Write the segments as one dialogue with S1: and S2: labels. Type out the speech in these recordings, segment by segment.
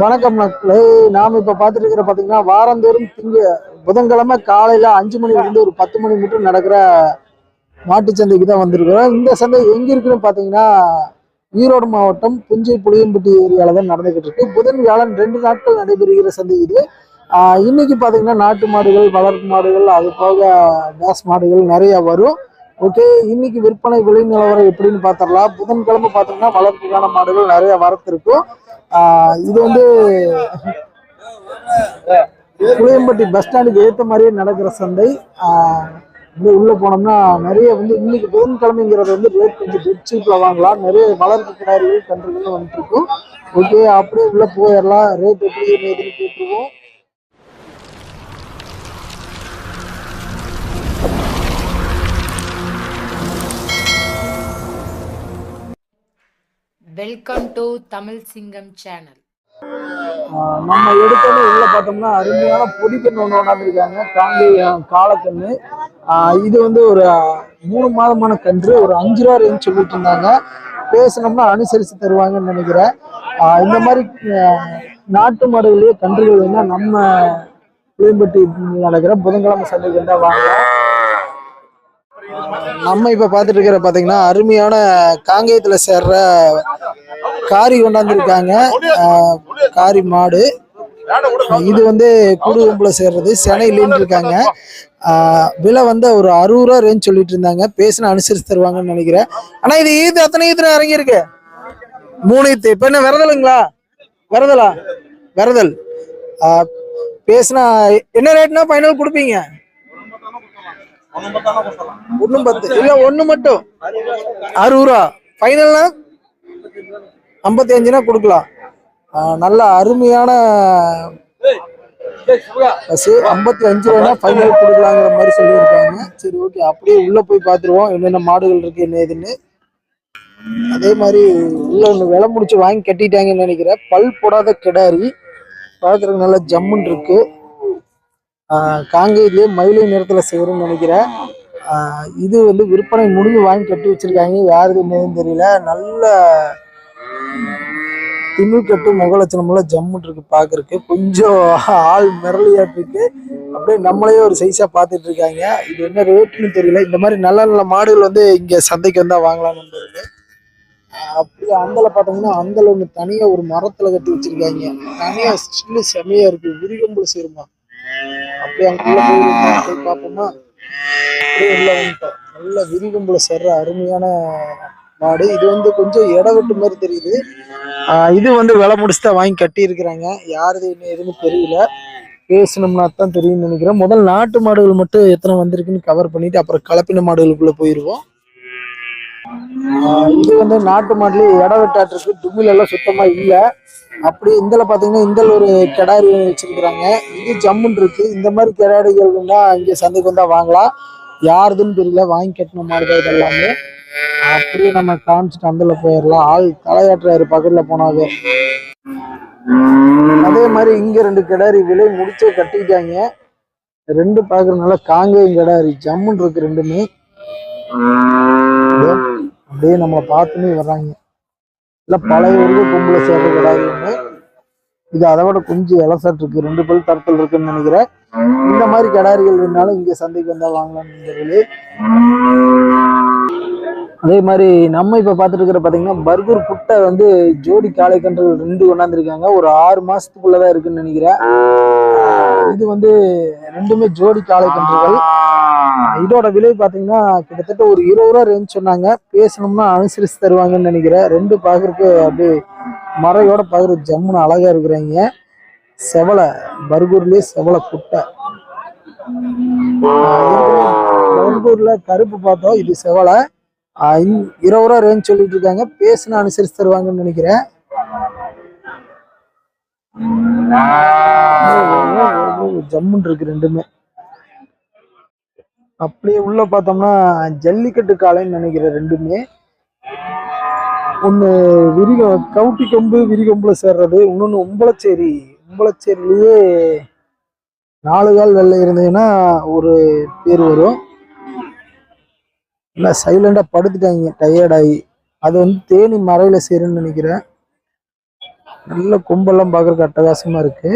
S1: வணக்கம் மக்களே. நாம் இப்போ பார்த்துட்டு இருக்கிற பார்த்தீங்கன்னா வாரந்தோறும் திங்க புதன்கிழமை காலையில் அஞ்சு மணிலேருந்து ஒரு பத்து மணி மட்டும் நடக்கிற மாட்டு சந்தைக்கு தான் வந்திருக்கிறோம். இந்த சந்தை எங்கே இருக்குன்னு பார்த்தீங்கன்னா ஈரோடு மாவட்டம் புஞ்சை புளியம்பட்டி ஏரியாவில் தான் நடந்துகிட்டு இருக்கு. புதன் வியாழன் ரெண்டு நாட்கள் நடைபெறுகிற சந்தை இது. இன்னைக்கு பார்த்தீங்கன்னா நாட்டு மாடுகள் வளர்ப்பு மாடுகள் அது போக கேஸ் மாடுகள் நிறைய வரும். ஓகே இன்னைக்கு விற்பனை விலை நிலவரம் எப்படின்னு பார்த்துடலாம். புதன்கிழமை பார்த்தீங்கன்னா வளர்ப்புக்கான மாடுகள் நிறைய வரத்து இருக்கும் இது வந்து புளியம்பட்டி பஸ் ஸ்டாண்டுக்கு ஏற்ற மாதிரியே நடக்கிற சந்தை. இப்படி உள்ள போனோம்னா நிறைய வந்து இன்னைக்கு புதன்கிழமைங்கிறது வந்து ரேட் கொஞ்சம் பெட் வாங்கலாம். நிறைய வளர்ப்பு கிடாரிகள் கன்றுகள் வந்துட்டு இருக்கும். ஓகே அப்படியே உள்ள போயிடலாம். ரேட் எப்படி என்ன கேட்டுருவோம்.
S2: வெல்கம் டு தமிழ் சிங்கம் சேனல்
S1: நம்ம எடுத்தோன்னே உள்ள பார்த்தோம்னா அருமையான பொடிக்கன்று ஒன்று கொண்டாந்துருக்காங்க. காங்கை காலக்கண்ணு இது வந்து ஒரு மூணு மாதமான கன்று. ஒரு அஞ்சு ரூபா ரேஞ்ச் சொல்லிட்டு இருந்தாங்க. பேசினோம்னா அனுசரித்து தருவாங்கன்னு நினைக்கிறேன். இந்த மாதிரி நாட்டு மாடுகளே கன்றுகள் வேணா நம்ம புளியம்பட்டி நடக்கிற புதன்கிழமை சந்தைக்கு தான் வாங்கலாம் நம்ம இப்ப பார்த்துட்டு இருக்கிற பாத்தீங்கன்னா அருமையான காங்கேயத்துல சேர்ற காரி கொண்டாந்துருக்காங்க. காரி மாடு. இது வந்து குடுகும்புல சேர்றது. சென்னையிலேன்னு இருக்காங்க விலை வந்து ஒரு அறுபது ரூபா ரேஞ்ச் சொல்லிட்டு இருந்தாங்க பேசின அனுசரிச்சு தருவாங்கன்னு நினைக்கிறேன். ஆனா இது ஈத்து அத்தனை ஈத்துல இறங்கியிருக்கு. மூணு ஈத்து. இப்ப என்ன விரதலுங்களா? விரதலா? விரதல். பேசினா என்ன ரேட்னா ஃபைனல் கொடுப்பீங்க? ஒண்ணும் பத்து. இல்ல ஒண்ணு மட்டும். அறுபது ரூபா. ஃபைனல்னா ஐம்பத்தி அஞ்சுனா கொடுக்கலாம் நல்ல அருமையான பஸ். ஐம்பத்தி அஞ்சு ரூபா ஃபைனல் கொடுக்கலாங்கிற மாதிரி சொல்லியிருக்காங்க. சரி ஓகே அப்படியே உள்ளே போய் பார்த்துருவோம். என்னென்ன மாடுகள் இருக்குது என்ன ஏதுன்னு. அதே மாதிரி உள்ள ஒன்று விலை முடிச்சு வாங்கி கட்டிட்டாங்கன்னு நினைக்கிறேன். பல் போடாத கிடாரி. பார்க்குறதுக்கு நல்லா ஜம்முன் இருக்கு. ஆஹ் மயிலை நிறத்தில் செய்கிறேன்னு நினைக்கிறேன். இது வந்து விற்பனை முடிஞ்சு வாங்கி கட்டி வச்சிருக்காங்க. யாருக்கு என்னதுன்னு தெரியல. நல்ல திமிழ் கட்டு முகலட்சணமெல்லாம் ஜம்முன்னு இருக்கு பாக்குறதுக்கு. கொஞ்சம் ஆள் மிரளியாட்டு இருக்கு அப்படியே நம்மளையே ஒரு சைஸா பார்த்துட்டு இருக்காங்க. இது என்ன ரேட்டுன்னு தெரியல. இந்த மாதிரி நல்ல நல்ல மாடுகள் வந்து இங்க சந்தைக்கு வந்தா வாங்கலாம்னு இருக்கு அப்படியே அந்தல பார்த்தோம்னா அந்தல ஒன்று தனியா ஒரு மரத்துல கட்டி வச்சிருக்காங்க. தனியா ஸ்டில்லு செமையா இருக்கு. விரிகம்புல சேருமா. அப்படியே அங்குள்ள போய் போய் பார்ப்போமா. அப்படியே உள்ள வந்துட்டோம். நல்ல விரிகம்புல சேர்ற அருமையான மாடு. இது வந்து கொஞ்சம் இடவெட்டு மாதிரி தெரியுது. இது வந்து விலை முடிச்சு தான் வாங்கி கட்டி இருக்கிறாங்க யாருது என்ன எதுன்னு தெரியல. பேசணும்னா தான் தெரியும்னு நினைக்கிறேன். முதல் நாட்டு மாடுகள் மட்டும் எத்தனை வந்திருக்குன்னு கவர் பண்ணிட்டு அப்புறம் கலப்பின மாடுகளுக்குள்ள போயிருவோம். இது வந்து நாட்டு மாடுலயே இட வெட்டாட்டு இருக்கு தும்மில் எல்லாம் சுத்தமா இல்ல. அப்படி இந்தல பாத்தீங்கன்னா இந்த ஒரு கிடாரி வச்சிருக்கிறாங்க. இது ஜம்முன் இருக்கு. இந்த மாதிரி கிடாரிகள் இருந்தா இங்க சந்தைக்கு வந்தா வாங்கலாம். யாருதுன்னு தெரியல. வாங்கி கட்டின மாடுதான் இது எல்லாமே அப்படியே நம்ம காமிச்சிட்டு அந்தல போயிடலாம். ஆள் தலையாட்டுறாரு பக்கத்துல போனாவே. அதே மாதிரி இங்க ரெண்டு கிடாரி விலை முடிச்சே கட்டிக்கிட்டாங்க. ரெண்டு பாக்குறதுனால காங்கேயம் கிடாரி ஜம்முன் இருக்கு ரெண்டுமே. அப்படியே- நம்மளை பார்த்துனே வர்றாங்க. இல்ல பழைய வரைக்கும் கும்பல சேர்ற கிடாரி ஒண்ணு. இது அதை விட கொஞ்சம் இலசட் இருக்கு. ரெண்டு பல் தரத்தில் இருக்குன்னு நினைக்கிறேன். இந்த மாதிரி கிடாரிகள் வேணாலும் இங்க சந்தைக்கு வந்தா வாங்கலாம் நண்பர்களே அதே மாதிரி நம்ம இப்போ பார்த்துட்டு இருக்கிற பார்த்தீங்கன்னா பர்கூர் புட்டை வந்து ஜோடி காளை கன்றுகள் ரெண்டு கொண்டாந்துருக்காங்க. ஒரு ஆறு மாசத்துக்குள்ளதான் இருக்குன்னு நினைக்கிறேன். இது வந்து ரெண்டுமே ஜோடி காளை கன்றுகள். இதோட விலை பார்த்தீங்கன்னா கிட்டத்தட்ட ஒரு இருபது ரூபா ரேஞ்ச் சொன்னாங்க. பேசணும்னா அனுசரித்து தருவாங்கன்னு நினைக்கிறேன். ரெண்டு பாக்குறதுக்கு அப்படியே மறையோட பார்க்குற ஜம்முன்னு அழகாக இருக்கிறாங்க. செவலை பர்கூர்லேயே செவலை புட்டை. பர்கூரில் கருப்பு பார்த்தோம். இது செவலை. இருபது ரூபா ரேஞ்ச் சொல்லிட்டு இருக்காங்க பேசுனா அனுசரிச்சு தருவாங்கன்னு நினைக்கிறேன். ஜம்முன்னு இருக்கு ரெண்டுமே. அப்படியே உள்ள பார்த்தோம்னா ஜல்லிக்கட்டு காளைன்னு நினைக்கிறேன் ரெண்டுமே. ஒன்று விரிக கவுட்டி கொம்பு விரிகொம்புல சேர்றது இன்னொன்று உம்பளச்சேரி. உம்பளச்சேரியிலேயே நாலு கால் வெள்ளை இருந்ததுன்னா ஒரு பேர் வரும். இல்லை சைலண்டாக படுத்துட்டாங்க டயர்டாகி அது வந்து தேனி மறையில் சேருன்னு நினைக்கிறேன். நல்ல கொம்பெல்லாம் பார்க்குறக்கு அட்டகாசமா இருக்கு.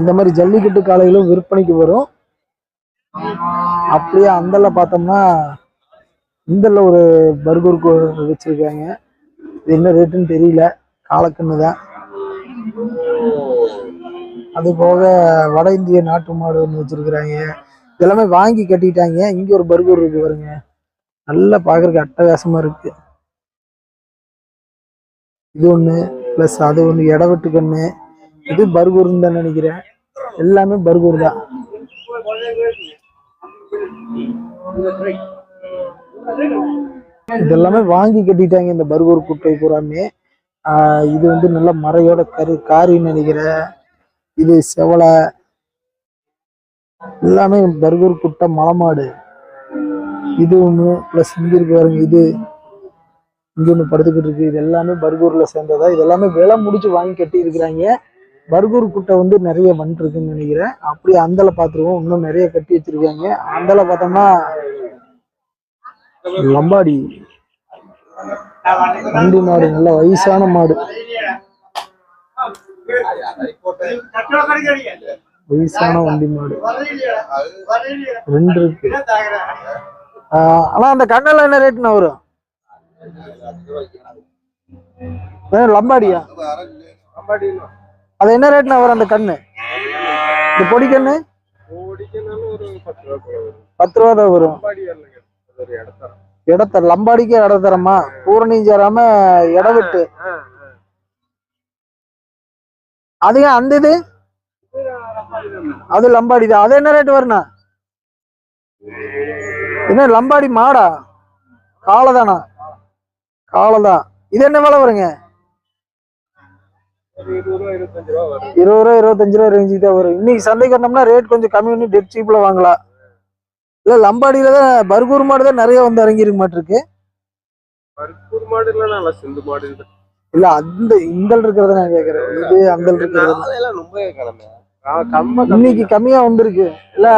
S1: இந்த மாதிரி ஜல்லிக்கட்டு காளைகளும் விற்பனைக்கு வரும். அப்படியே அந்தல பார்த்தோம்னா இந்தல ஒரு பர்கர் வச்சிருக்காங்க. இது என்ன ரேட்டுன்னு தெரியல. காலக்கண்ணு தான் அது போக வட இந்திய நாட்டு மாடு ஒன்று வச்சிருக்கிறாங்க. இதெல்லாமே வாங்கி கட்டிட்டாங்க. இங்க ஒரு பர்கர் இருக்கு பாருங்க. நல்லா பாக்குறதுக்கு அட்டகாசமா இருக்கு. இது ஒண்ணு ப்ளஸ் அது ஒண்ணு இடவெட்டு கண்ணு. இது பர்கூர்னு தான் நினைக்கிறேன். எல்லாமே பர்கூர் தான். இதெல்லாமே வாங்கி கட்டிட்டாங்க இந்த பர்கூர் குட்டை பூராமே. இது வந்து நல்ல மறையோட கரு காரின்னு நினைக்கிறேன். இது செவலை. எல்லாமே பர்கூர் குட்டை மலமாடு. இது ஒன்று ப்ளஸ் இங்கே இருக்கு பாருங்க இது. இங்க ஒன்று படுத்துக்கிட்டு இருக்கு. இது எல்லாமே பர்கூர்ல சேர்ந்ததா. இது எல்லாமே விலை முடிச்சு வாங்கி கட்டி இருக்கிறாங்க. பர்கூர் குட்டை வந்து நிறைய வந்துருக்குன்னு நினைக்கிறேன். அப்படியே அந்தல பார்த்துருவோம். இன்னும் நிறைய கட்டி வச்சிருக்காங்க. அந்தல பார்த்தோம்னா லம்பாடி. வண்டி மாடு நல்ல வயசான மாடு. வயசான வண்டி மாடு. ரெண்டு இருக்கு. ஆனா அந்த கண்ணெல்லாம் என்ன ரேட்னா வரும்? லம்பாடியா? அது என்ன ரேட்னா வரும் அந்த கண்ணு? இந்த பொடி கண்ணு? பத்து ரூபா தான் வரும். இடத்த லம்பாடிக்கே இடம் தரமா? பூரணியும் சேராம இடம் விட்டு. அது ஏன் அந்த இது? அது லம்பாடி தான். அது என்ன ரேட் வருண்ணா? என்ன லம்பாடி மாடா? காளைதானா காளைதான் இது என்ன விலை வருங்க? இருபது ரூபா இருபத்தஞ்சு ரூபா ரேஞ்சு தான் வரும். இன்னைக்கு சந்தைக்கு வந்தோம்னா ரேட் கொஞ்சம் கம்மி பண்ணி டெட் சீப்ல வாங்கலாம். இல்ல லம்பாடியில தான் பர்கூர் மாடு தான் நிறைய வந்து இறங்கிருக்க மாட்டிருக்கு.
S3: பர்கூர் மாடு இல்லைன்னா சிந்து மாடு
S1: இல்ல அந்த இந்தல் இருக்கிறத நான் கேக்குறேன். இது அந்தல் இருக்கிறது.
S3: நாளையெல்லாம் ரொம்ப கிளம்ப கம்ம
S1: இன்னைக்கு கம்மியா வந்திருக்கு. இல்ல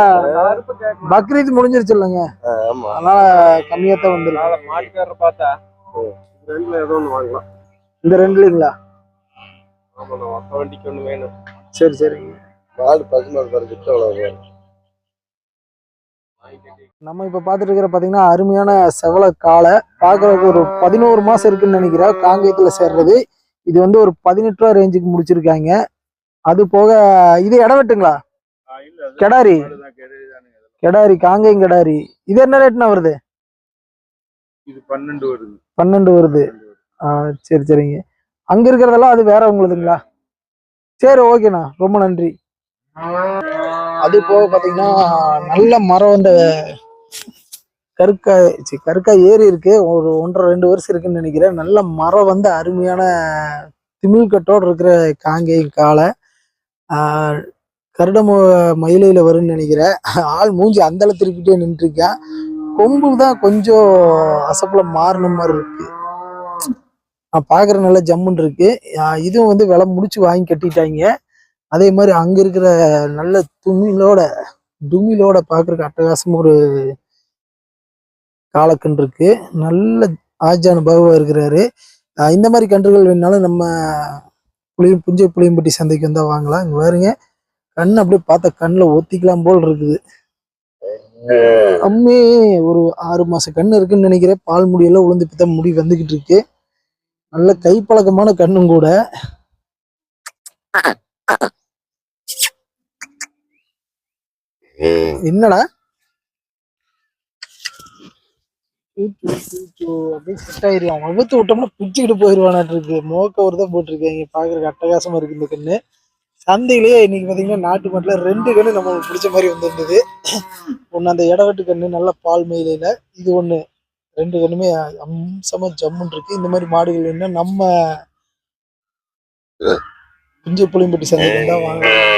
S1: பக்ரீத் முடிஞ்சிருச்சு இல்லைங்க.
S3: ஆமா.
S1: அதனால கம்மியா தான் வந்திருக்கு
S3: மாட்டுக்காரர் பார்த்தா ரெண்டுல ஏதோ ஒண்ணு வாங்கலாம்.
S1: இந்த ரெண்டுலீங்களா?
S3: ஆமா நான் ஒத்த வண்டிக்கு ஒண்ணு வேணும்.
S1: சரி சரிங்க
S3: மாடு பசுமாடு பாரு கிட்ட அவ்வளவு
S1: நம்ம இப்ப பாத்துட்டு இருக்கிற பாத்தீங்கன்னா அருமையான செவல காளை. பாக்குறதுக்கு ஒரு பதினோரு மாசம் இருக்குன்னு நினைக்கிறேன். காங்கேயத்துல சேர்றது. இது வந்து ஒரு பதினெட்டு ரூபா ரேஞ்சுக்கு முடிச்சிருக்காங்க. அது போக இது இடம் வெட்டுங்களா? கெடாரி. கெடாரி காங்கேயம் கெடாரி. இது என்ன ரேட்னா வருது?
S3: இது பன்னெண்டு வருது.
S1: பன்னெண்டு வருது. ஆ சரி சரிங்க. அங்க இருக்கிறதெல்லாம் அது வேற உங்களுதுங்களா? சரி ஓகேண்ணா. ரொம்ப நன்றி. அது போக பாத்தீங்கன்னா நல்ல மரம் அந்த கருக்காய் சி, கருக்காய் ஏறி இருக்கு. ஒரு ஒன்றரை ரெண்டு வருஷம் இருக்குன்னு நினைக்கிறேன். நல்ல மரம் வந்து அருமையான திமிழ்கட்டோட இருக்கிற காங்கேயம் காளை. ஆஹ் கருட வரும்னு நினைக்கிறேன். ஆள் மூஞ்சி அந்தள திருப்பிட்டே நின்றுருக்கேன் கொம்பு தான் கொஞ்சம் அசப்பில் மாறின மாதிரி இருக்கு. நான் பார்க்குற நல்ல ஜம்முன் இருக்கு. இதுவும் வந்து விலை முடிச்சு வாங்கி கட்டிட்டாங்க. அதே மாதிரி அங்கே இருக்கிற நல்ல துமிலோட டுமிலோட பார்க்குறக்கு அட்டகாசம் ஒரு காலக்கன்று இருக்கு நல்ல ஆஜான பாபுவா இருக்கிறாரு. இந்த மாதிரி கன்றுகள் வேணாலும் நம்ம புளிய புஞ்சை புளியம்பட்டி சந்தைக்கு வந்தா வாங்கலாம். இங்க பாருங்க. கண் அப்படியே பார்த்த கண்ணில் ஒத்திக்கலாம் போல் இருக்குது. அம்மே ஒரு ஆறு மாச கண்ணு இருக்குன்னு நினைக்கிறேன். பால் முடியெல்லாம் உளுந்து இப்பதான் முடி வந்துகிட்டு இருக்கு. நல்ல கைப்பழக்கமான கண்ணும் கூட. என்னடா? அப்படியே செட் வகுத்து விட்டோம்னா பிச்சுக்கிட்டு போயிருவானாட்டு இருக்கு மோக்க ஒரு தான் போட்டிருக்காங்க பாக்குறதுக்கு அட்டகாசமா இருக்கு இந்த கண்ணு சந்தையிலேயே இன்னைக்கு பாத்தீங்கன்னா நாட்டு மாட்டுல ரெண்டு கண்ணு நம்மளுக்கு பிடிச்ச மாதிரி வந்திருந்தது ஒண்ணு அந்த இடவெட்டு கண்ணு நல்ல பால் மயிலையில இது ஒண்ணு ரெண்டு கண்ணுமே அம்சமா ஜம்முன்னு இருக்கு இந்த மாதிரி மாடுகள் என்ன நம்ம புஞ்சை புளியம்பட்டி சந்தைக்கு தான் வாங்கலாம்